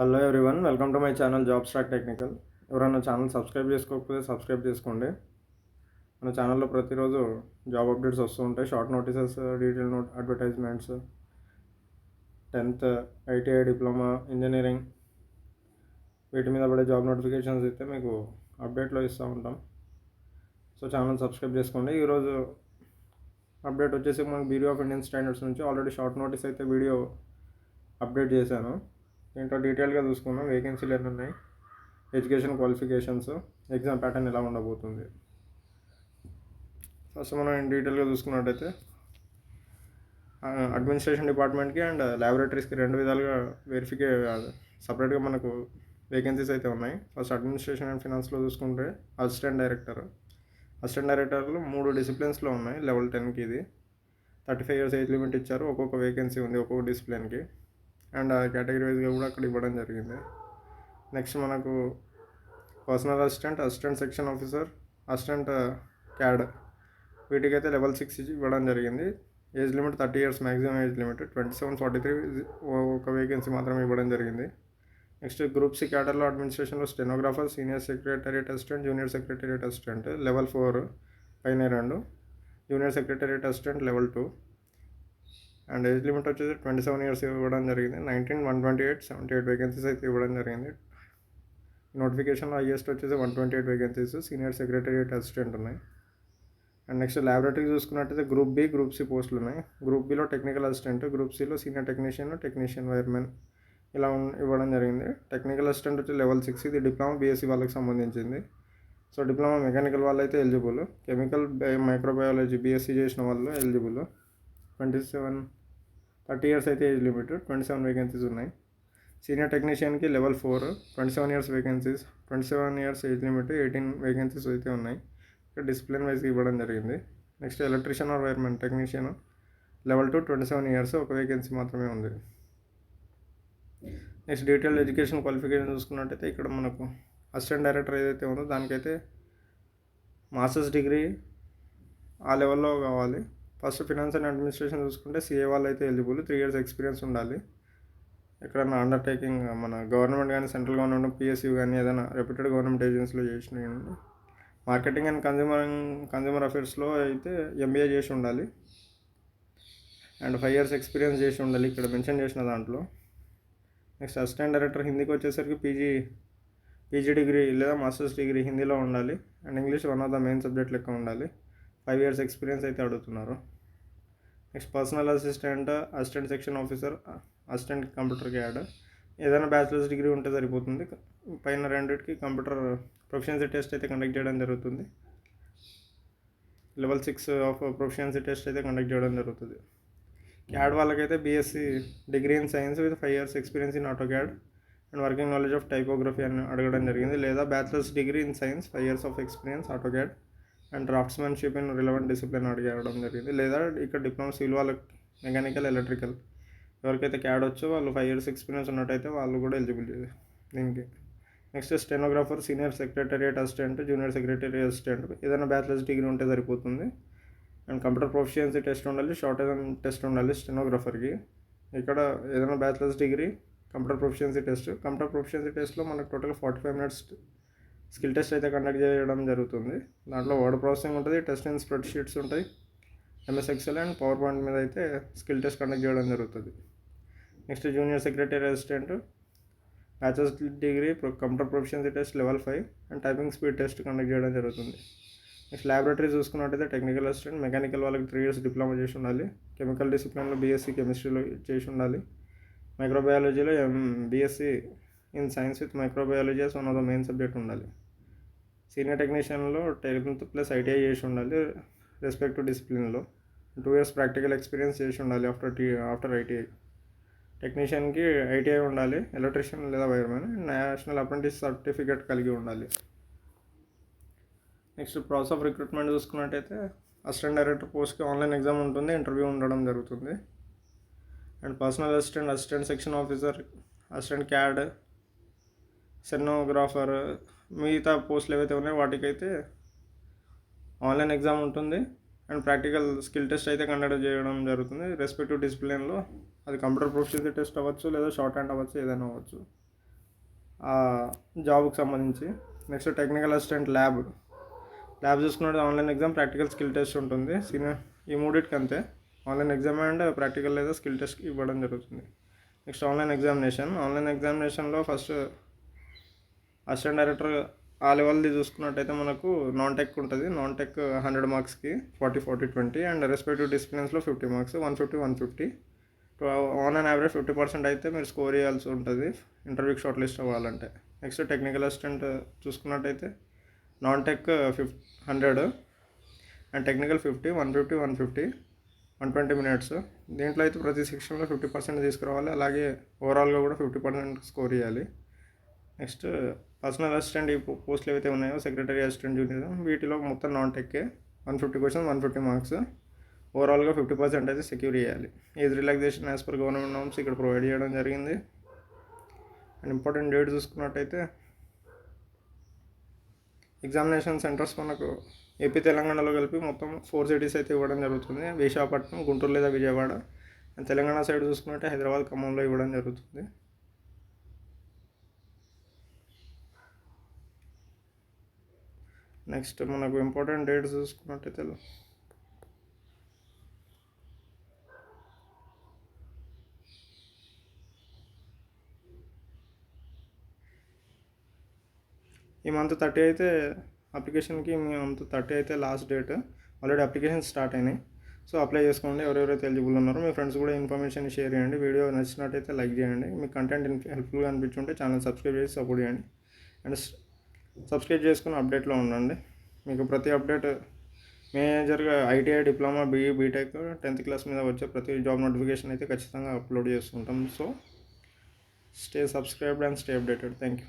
Hello everyone welcome to my channel job stack technical. ఎవరైనా channel subscribe చేసుకోకపోతే subscribe చేసుకోండి. మన ఛానల్లో ప్రతిరోజు జాబ్ అప్డేట్స్ వస్తూ ఉంటాయి. Short notices detail note advertisements tenth ITI diploma engineering వీటి మీద పడే జాబ్ నోటిఫికేషన్స్ అయితే మీకు అప్డేట్లో ఇస్తూ ఉంటాం. సో ఛానల్ సబ్స్క్రైబ్ చేసుకోండి. ఈరోజు అప్డేట్ వచ్చేసి మనకు బ్యూరో ఆఫ్ ఇండియన్ స్టాండర్డ్స్ నుంచి ఆల్రెడీ షార్ట్ నోటీస్ అయితే వీడియో అప్డేట్ చేశాను. దీంట్లో డీటెయిల్గా చూసుకున్నాం వేకెన్సీలు ఎన్ని ఉన్నాయి? ఎడ్యుకేషన్ క్వాలిఫికేషన్స్ ఎగ్జామ్ ప్యాటర్న్ ఎలా ఉండబోతుంది? ఫస్ట్ మనం డీటెయిల్గా చూసుకున్నట్టయితే అడ్మినిస్ట్రేషన్ డిపార్ట్మెంట్కి అండ్ ల్యాబొరేటరీస్కి రెండు విధాలుగా వెరిఫికే సపరేట్గా మనకు వేకెన్సీస్ అయితే ఉన్నాయి. ఫస్ట్ అడ్మినిస్ట్రేషన్ అండ్ ఫినాన్స్లో చూసుకుంటే అసిస్టెంట్ డైరెక్టర్. అసిస్టెంట్ డైరెక్టర్లు మూడు డిసిప్లిన్స్లో ఉన్నాయి లెవెల్ టెన్కి ఇది. Thirty five years age limit ఇచ్చారు ఒక్కొక్క వేకెన్సీ ఉంది ఒక్కొక్క డిసిప్లిన్కి. అండ్ కేటగిరీ వైజ్గా కూడా అక్కడ ఇవ్వడం జరిగింది. నెక్స్ట్ మనకు personal assistant assistant section officer assistant CAD వీటికైతే level six ఇవ్వడం జరిగింది. Age limit thirty years maximum age limit twenty seven forty three ఒక వేకెన్సీ మాత్రమే ఇవ్వడం జరిగింది. నెక్స్ట్ గ్రూప్ సి క్యాడర్లో అడ్మినిస్ట్రేషన్లో stenographer senior secretariat assistant junior secretariat assistant level four పైన రెండు junior secretariat assistant level two. And age limit వచ్చేసి twenty seven years ఇవ్వడం జరిగింది. Nineteen one twenty eight seventy eight vacancies అయితే ఇవ్వడం జరిగింది. నోటిఫికేషన్లో హైయెస్ట్ వచ్చేసి one twenty eight vacancies senior secretariat assistant ఉన్నాయి. అండ్ నెక్స్ట్ ల్యాబొరేటరీ చూసుకున్నట్టయితే గ్రూప్ బి గ్రూప్ సి పోస్టులు ఉన్నాయి. గ్రూప్ బిలో టెక్నికల్ అసిస్టెంట్ గ్రూప్ సిలో సీనియర్ టెక్నీషియన్ టెక్నీషియన్ వైర్మెన్ ఇలా ఇవ్వడం జరిగింది. టెక్నికల్ అసిస్టెంట్ వచ్చి లెవెల్ సిక్స్ ఇది డిప్లొమా బీఎస్సీ వాళ్ళకి సంబంధించింది. సో డిప్లొమా మెకానికల్ వాళ్ళు అయితే ఎలిజిబుల్ కెమికల్ మైక్రోబయాలజీ బీఎస్సీ చేసిన వాళ్ళు eligible twenty seven thirty years అయితే age limit. Twenty seven vacancies ఉన్నాయి. Senior టెక్నీషియన్కి level four twenty seven years vacancies twenty seven years age limit eighteen vacancies అయితే ఉన్నాయి. ఇక్కడ discipline వైజ్గా ఇవ్వడం జరిగింది. Next electrician or wiremen technician level two twenty seven years ఒక vacancy మాత్రమే ఉంది. నెక్స్ట్ డీటెయిల్ ఎడ్యుకేషన్ క్వాలిఫికేషన్ చూసుకున్నట్టయితే ఇక్కడ మనకు అసిస్టెంట్ డైరెక్టర్ ఏదైతే ఉందో దానికైతే మాస్టర్స్ డిగ్రీ ఆ లెవెల్లో కావాలి. ఫస్ట్ ఫినాన్స్ అండ్ అడ్మినిస్ట్రేషన్ చూసుకుంటే సిఏ వాళ్ళు అయితే ఎలిజిబుల్ త్రీ ఇయర్స్ ఎక్స్పీరియన్స్ ఉండాలి. ఎక్కడన్నా అండర్టేకింగ్ మన గవర్నమెంట్ కానీ సెంట్రల్ గవర్నమెంట్ పిఎస్యూ కానీ ఏదైనా రెప్యూటెడ్ గవర్నమెంట్ ఏజెన్సీలో చేసిన మార్కెటింగ్ అండ్ కన్జ్యూమర్ కన్జ్యూమర్ అఫేర్స్లో అయితే ఎంబీఏ చేసి ఉండాలి. అండ్ ఫైవ్ ఇయర్స్ ఎక్స్పీరియన్స్ చేసి ఉండాలి ఇక్కడ మెన్షన్ చేసిన దాంట్లో. నెక్స్ట్ అసిస్టెంట్ డైరెక్టర్ హిందీకి వచ్చేసరికి పీజీ పీజీ డిగ్రీ లేదా మాస్టర్స్ డిగ్రీ హిందీలో ఉండాలి. And English one of the main subject లెక్క ఉండాలి. ఫైవ్ ఇయర్స్ ఎక్స్పీరియన్స్ అయితే అడుగుతున్నారు. Next personal assistant assistant section officer assistant కంప్యూటర్కి యాడ్ ఏదైనా బ్యాచిలర్స్ డిగ్రీ ఉంటే సరిపోతుంది. పైన రెండింటికి కంప్యూటర్ ప్రొఫిషియన్సీ టెస్ట్ అయితే కండక్ట్ చేయడం జరుగుతుంది. Level six of proficiency test అయితే కండక్ట్ చేయడం జరుగుతుంది. క్యాడ్ వాళ్ళకైతే BSc degree in science with five years experience in auto CAD and working knowledge of typography అని అడగడం జరిగింది. లేదా bachelors degree in science five years of experience auto CAD and draftsmanship and relevant discipline అడగడం జరిగింది. లేదా ఇక్కడ diploma civil వాళ్ళకి mechanical electrical ఎవరికైతే క్యాడ్ వచ్చో వాళ్ళు ఫైవ్ ఇయర్స్ ఎక్స్పీరియన్స్ ఉన్నట్టయితే వాళ్ళు కూడా ఎలిజిబుల్ దీనికి. Next stenographer senior secretariat assistant junior secretary assistant ఏదైనా బ్యాచిలర్స్ డిగ్రీ ఉంటే సరిపోతుంది. అండ్ కంప్యూటర్ ప్రొఫిషియన్సీ టెస్ట్ ఉండాలి షార్ట్ టెస్ట్ ఉండాలి స్టెనోగ్రాఫర్కి. ఇక్కడ ఏదైనా bachelors degree computer proficiency test computer proficiency టెస్ట్లో మనకు total forty five minutes skill test అయితే కండక్ట్ చేయడం జరుగుతుంది. దాంట్లో వర్డ్ ప్రాసెసింగ్ ఉంటుంది టెస్ట్ ఇన్ స్ప్రెడ్ షీట్స్ ఉంటాయి. MS Excel and PowerPoint మీద అయితే స్కిల్ టెస్ట్ కండక్ట్ చేయడం జరుగుతుంది. Next junior secretary assistant bachelors degree computer proficiency test level five and typing speed test conduct చేయడం జరుగుతుంది. నెక్స్ట్ ల్యాబొరేటరీ చూసుకున్నట్టయితే technical assistant mechanical వాళ్ళకి three years diploma చేసి ఉండాలి. కెమికల్ డిసిప్లిన్లో బీఎస్సీ కెమిస్ట్రీలో చేసి ఉండాలి. మైక్రోబయాలజీలో M BSc in science with microbiology as one of the main subject ఉండాలి. సీనియర్ టెక్నీషియన్లో టెన్త్ ప్లస్ ఐటీఐ చేసి ఉండాలి రెస్పెక్ట్ డిసిప్లిన్లో టూ ఇయర్స్ ప్రాక్టికల్ ఎక్స్పీరియన్స్ చేసి ఉండాలి ఆఫ్టర్ టీ ఆఫ్టర్ ఐటీఐ టెక్నీషియన్కి ఐటీఐ ఉండాలి ఎలక్ట్రీషియన్ లేదా వైర్మెన్ నేషనల్ అప్రెంటిస్ సర్టిఫికేట్ కలిగి ఉండాలి. నెక్స్ట్ ప్రాసెస్ ఆఫ్ రిక్రూట్మెంట్ చూసుకున్నట్టయితే అసిస్టెంట్ డైరెక్టర్ పోస్ట్కి ఆన్లైన్ ఎగ్జామ్ ఉంటుంది ఇంటర్వ్యూ ఉండడం జరుగుతుంది. And personal assistant assistant section officer assistant CAD stenographer మిగతా పోస్టులు ఏవైతే ఉన్నాయో వాటికైతే ఆన్లైన్ ఎగ్జామ్ ఉంటుంది. అండ్ ప్రాక్టికల్ స్కిల్ టెస్ట్ అయితే కండక్ట్ చేయడం జరుగుతుంది. రెస్పెక్టివ్ డిసిప్లిన్లో అది కంప్యూటర్ ప్రొఫిషియన్సీ టెస్ట్ అవ్వచ్చు లేదా షార్ట్ హ్యాండ్ అవ్వచ్చు ఏదైనా అవ్వచ్చు. ఆ జాబ్కి సంబంధించి next technical assistant lab. Lab చూసుకున్నట్టు online exam practical skill test ఉంటుంది. సీనియర్ ఈ మూడింటికి అంతే. ఆన్లైన్ ఎగ్జామ్ అండ్ ప్రాక్టికల్ లేదా స్కిల్ టెస్ట్ ఇవ్వడం జరుగుతుంది. Next online examination. ఆన్లైన్ ఎగ్జామినేషన్లో ఫస్ట్ అసిస్టెంట్ డైరెక్టర్ ఆ లెవెల్ది చూసుకున్నట్టయితే మనకు నాన్ టెక్ ఉంటుంది నాన్ టెక్ హండ్రెడ్ మార్క్స్కి forty forty twenty and respective డిసిప్లిన్స్లో fifty marks one fifty one fifty on and average fifty percent అయితే మీరు స్కోర్ చేయాల్సి ఉంటుంది. ఇంటర్వ్యూకి షార్ట్ లిస్ట్ అవ్వాలంటే. నెక్స్ట్ టెక్నికల్ అసిస్టెంట్ చూసుకున్నట్టయితే non tech fifty hundred and technical fifty one fifty one fifty one twenty minutes దీంట్లో అయితే ప్రతి సెక్షన్లో ఫిఫ్టీ పర్సెంట్ తీసుకురావాలి. అలాగే ఓవరాల్గా కూడా ఫిఫ్టీ పర్సెంట్ స్కోర్ చేయాలి. నెక్స్ట్ పర్సనల్ అసిస్టెంట్ ఈ పోస్టులు ఏవైతే ఉన్నాయో సెక్రటరీ అసిస్టెంట్ జూనియర్ వీటిలో మొత్తం non టెక్కే one fifty question one fifty marks. ఓవరాల్గా ఫిఫ్టీ పర్సెంట్ అయితే సెక్యూర్ చేయాలి. Age relaxation as per government norms ఇక్కడ ప్రొవైడ్ చేయడం జరిగింది. అండ్ ఇంపార్టెంట్ డేట్ చూసుకున్నట్టయితే ఎగ్జామినేషన్ సెంటర్స్ మనకు ఏపీ తెలంగాణలో కలిపి మొత్తం ఫోర్ సిటీస్ అయితే ఇవ్వడం జరుగుతుంది. విశాఖపట్నం గుంటూరు లేదా విజయవాడ. అండ్ తెలంగాణ సైడ్ చూసుకున్నట్టే హైదరాబాద్ ఖమ్మంలో ఇవ్వడం జరుగుతుంది. నెక్స్ట్ మనకు ఇంపార్టెంట్ డేట్స్ చూసుకున్నట్టయితే ఈ మంత్ థర్టీ అయితే అప్లికేషన్కి మీ మంత్ థర్టీ అయితే last date. Already application start అయినాయి. సో అప్లై చేసుకోండి. ఎవరెవరైతే ఎలిజిబుల్ ఉన్నారో మీ ఫ్రెండ్స్ కూడా ఇన్ఫర్మేషన్ షేర్ చేయండి. వీడియో నచ్చినట్టయితే లైక్ చేయండి. మీ కంటెంట్ హెల్ప్ఫుల్గా అనిపించుంటే ఛానల్ సబ్స్క్రైబ్ చేసి సపోర్ట్ చేయండి. అండ్ సబ్స్క్రైబ్ చేసుకుని అప్డేట్లో ఉండండి. మీకు ప్రతి అప్డేట్ మేజర్గా ITI diploma BE BTech tenth class మీద వచ్చే ప్రతి జాబ్ నోటిఫికేషన్ అయితే ఖచ్చితంగా అప్లోడ్ చేస్తుంటాం. So stay subscribed and stay updated. Thank you